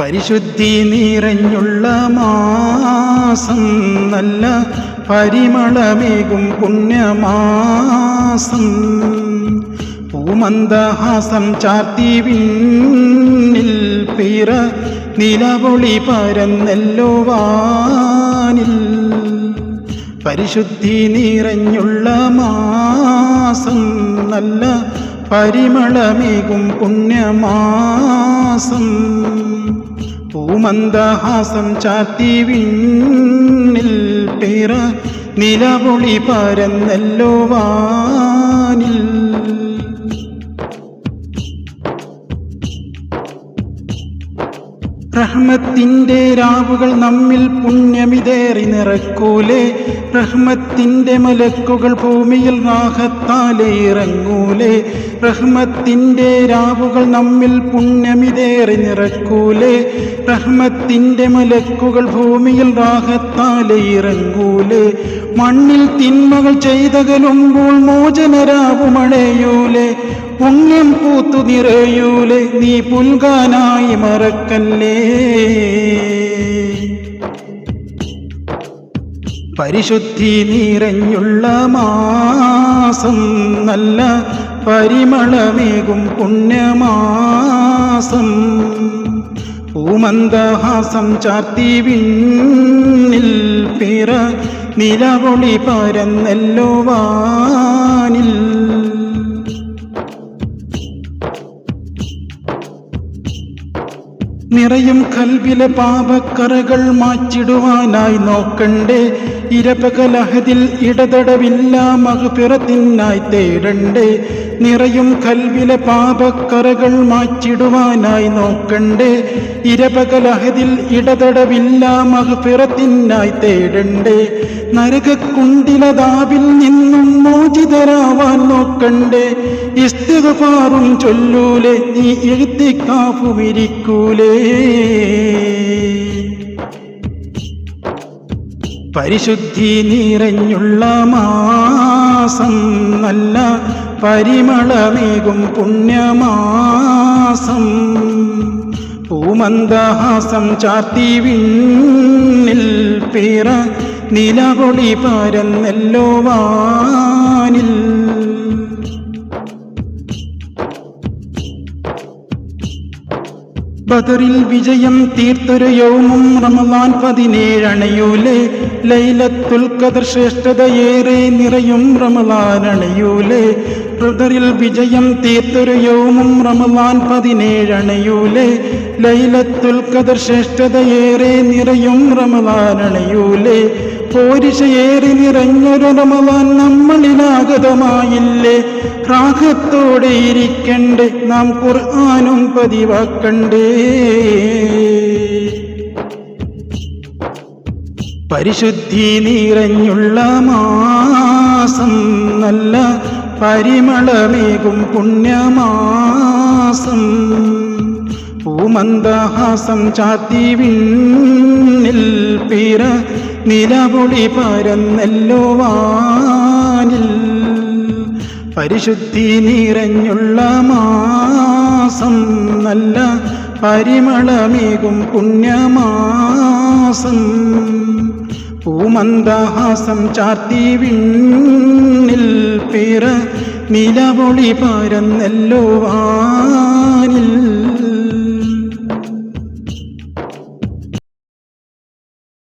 പരിശുദ്ധി നിറഞ്ഞുള്ള മാസം നല്ല പരിമളമേകും പുണ്യമാസം. പൂമന്ദഹാസം ചാർത്തി വിണ്ണിൽ പിറ നിലപൊളി പരന്നെല്ലോ വാനിൽ. പരിശുദ്ധി നിറഞ്ഞുള്ള മാസം നല്ല പരിമളമേകും പുണ്യമാസം. പൂമന്ദഹാസം ചാത്തി വിണ്ണിൽ പിറ നിലപൊളി പരന്നല്ലോ വാനിൽ. റഹ്മത്തിന്റെ രാവുകൾ നമ്മിൽ പുണ്യമിതേറി നിറക്കൂലേ റഹ്മത്തിന്റെ മലക്കുകൾ ഭൂമിയിൽ റാഹത്താലെ ഇറങ്ങൂലേ. റഹ്മത്തിന്റെ രാവുകൾ നമ്മിൽ പുണ്യമിതേറി നിറക്കൂലേ റഹ്മത്തിന്റെ മലക്കുകൾ ഭൂമിയിൽ റാഹത്താലെ ഇറങ്ങൂലേ. മണ്ണിൽ തിന്മകൾ ചെയ്തകലുമ്പോൾ മോചനരാവുമണയൂലേ. പുണ്യം പൂത്തു നിറയൂലെ നീ പുൽകാനായി മറക്കല്ലേ പരിശുദ്ധി നിറഞ്ഞുള്ള മാസം നല്ല പരിമളമേകും പുണ്യമാസം. പൂമന്ദഹാസം ചാർത്തി വിണ്ണിൽ പിറ നിലപൊളി പരന്നെല്ലോ വാനിൽ. നിറയും കൽവിലെ പാപക്കറകൾ മാറ്റിടുവാനായി നോക്കണ്ടേ. ഇരപകലഹതിൽ ഇടതടവില്ല മകുപിറത്തിനായി തേടണ്ടേ. നിറയും കൽവിലെ പാപക്കറകൾ മാറ്റിടുവാനായി നോക്കണ്ടേ. ഇരപകലഹതിൽ ഇടതടവില്ല മകുപിറത്തിനായി തേടണ്ടേ. നരകക്കുണ്ടിലതാവിൽ നിന്നും മോചിതരാവാൻ നോക്കണ്ടേ. ഇസ്തിഗഫാറും ചൊല്ലൂലേ നീ എഴുത്തിക്കാഫുമിരിക്കൂലേ. പരിശുദ്ധി നിറഞ്ഞുള്ള മാസം നല്ല പരിമളമേകും പുണ്യമാസം. പൂമന്ദഹാസം ചാർത്തി വിണ്ണിൽ പിറ നിലപൊളി പരന്നെല്ലോ വാനിൽ ബദറിൽ വിജയം തീർത്തൊരു യൗമും റമവാൻ പതിനേഴണയൂലേ. ലൈലത്തുൽ ഖദർ ശ്രേഷ്ഠതയേറെ നിറയും റമവാനണയൂലെ അണയൂലേ ബദറിൽ വിജയം തീർത്തൊരു യൗമും റമവാൻ പതിനേഴണയൂലേ. ലൈലത്തുൽ ഖദർ ശ്രേഷ്ഠതയേറെ നിറയും റമവാനണയൂലെ അണയൂലേ പോരിശയേറി നിറഞ്ഞൊരു റമവാൻ നമ്മളിലാഗതമായില്ലേ. റാഹത്തോടെ ഇരിക്കണ്ടേ. നാം ഖുർആാനും പതിവാക്കണ്ടേ. പരിശുദ്ധി നിറഞ്ഞുള്ള മാസം നല്ല പരിമളമേകും പുണ്യമാസം. പൂമന്ദഹാസം ചാത്തി വിണ്ണിൽ പിറ നിലപൊളി പരന്നല്ലോ വാനിൽ പരിശുദ്ധി നിറഞ്ഞുള്ള മാസം നല്ല പരിമളമേകും പുണ്യമാസം. പൂമന്ദഹാസം ചാർത്തി വിണ്ണിൽ പിറ നിലപൊളി പരന്നെല്ലോ വാനിൽ